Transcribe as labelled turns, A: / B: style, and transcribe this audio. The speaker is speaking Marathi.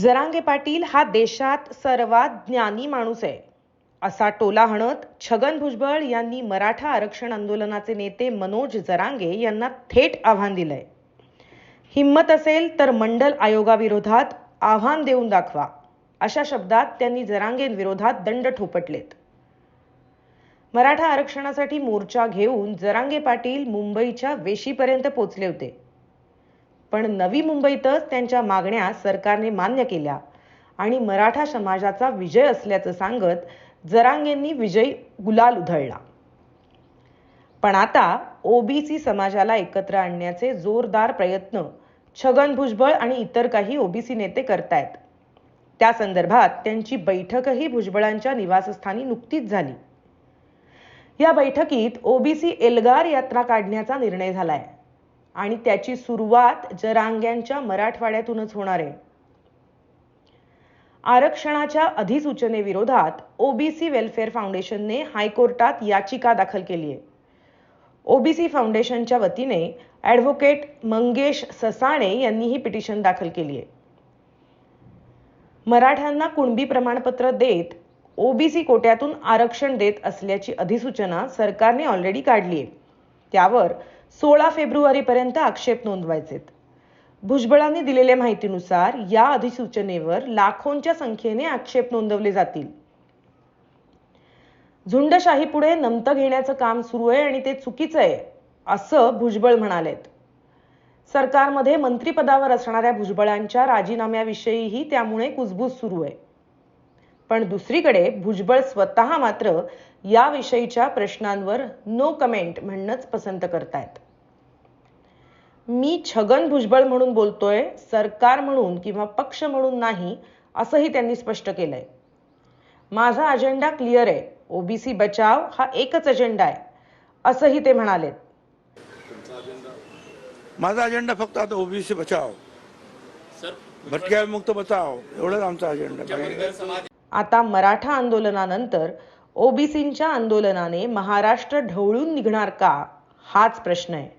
A: जरांगे पाटील हा देशात सर्वात ज्ञानी माणूस आहे. असा टोला हणत छगन भुजबळ यांनी मराठा आरक्षण आंदोलनाचे नेते मनोज जरांगे यांना थेट आव्हान दिलंय. हिंमत असेल तर मंडल आयोगाविरोधात आव्हान देऊन दाखवा. अशा शब्दात त्यांनी जरांगेंविरोधात दंड ठोपटलेत. मराठा आरक्षणासाठी मोर्चा घेऊन जरांगे पाटील मुंबईच्या वेशीपर्यंत पोचले होते. पण नवी मुंबईतच त्यांच्या मागण्या सरकारने मान्य केल्या. आणि मराठा समाजाचा विजय असल्याचं सांगत जरांगेंनी विजयी गुलाल उधळला. पण आता ओबीसी समाजाला एकत्र आणण्याचे जोरदार प्रयत्न छगन भुजबळ आणि इतर काही ओबीसी नेते करतायत. त्या संदर्भात त्यांची बैठकही भुजबळांच्या निवासस्थानी नुकतीच झाली. या बैठकीत ओबीसी एल्गार यात्रा काढण्याचा निर्णय झालाय. आणि त्याची सुरुवात जरांग्यांच्या मराठवाड्यातूनच होणार आहे. आरक्षणाच्या अधिसूचनेविरोधात ओबीसी वेलफेअर फाउंडेशनने हायकोर्टात याचिका दाखल केली आहे. ओबीसी फाउंडेशनच्या वतीने ॲडव्होकेट मंगेश ससाणे यांनी ही पिटिशन दाखल केली आहे. मराठ्यांना कुणबी प्रमाणपत्र देत ओबीसी कोट्यातून आरक्षण देत असल्याची अधिसूचना सरकारने ऑलरेडी काढली आहे. त्यावर सोळा फेब्रुवारीपर्यंत आक्षेप नोंदवायचेत. भुजबळांनी दिलेल्या माहितीनुसार या अधिसूचनेवर लाखोंच्या संख्येने आक्षेप नोंदवले जातील. झुंडशाहीपुढे नमतं घेण्याचं काम सुरू आहे आणि ते चुकीचं आहे असं भुजबळ म्हणालेत. सरकारमध्ये मंत्रिपदावर असणाऱ्या भुजबळांच्या राजीनाम्याविषयीही त्यामुळे कुजबूज सुरू आहे. पण दुसरीकडे भुजबळ स्वतः मात्र याविषयीच्या प्रश्नांवर नो कमेंट म्हणणंच पसंत करतायत. मी छगन भुजबळ म्हणून बोलतोय सरकार म्हणून किंवा पक्ष म्हणून नाही असंही त्यांनी स्पष्ट केलंय. माझा अजेंडा क्लिअर आहे. ओबीसी बचाव हा एकच अजेंडा आहे असंही ते म्हणालेत.
B: माझा अजेंडा फक्त आता ओबीसी बचाव.
C: सर
B: भटक्या मुक्त बचाव एवढंच आमचा अजेंडा
A: आता मराठा आंदोलनानंतर ओबीसींच्या आंदोलनाने महाराष्ट्र ढवळून निघणार का? हाच प्रश्न आहे.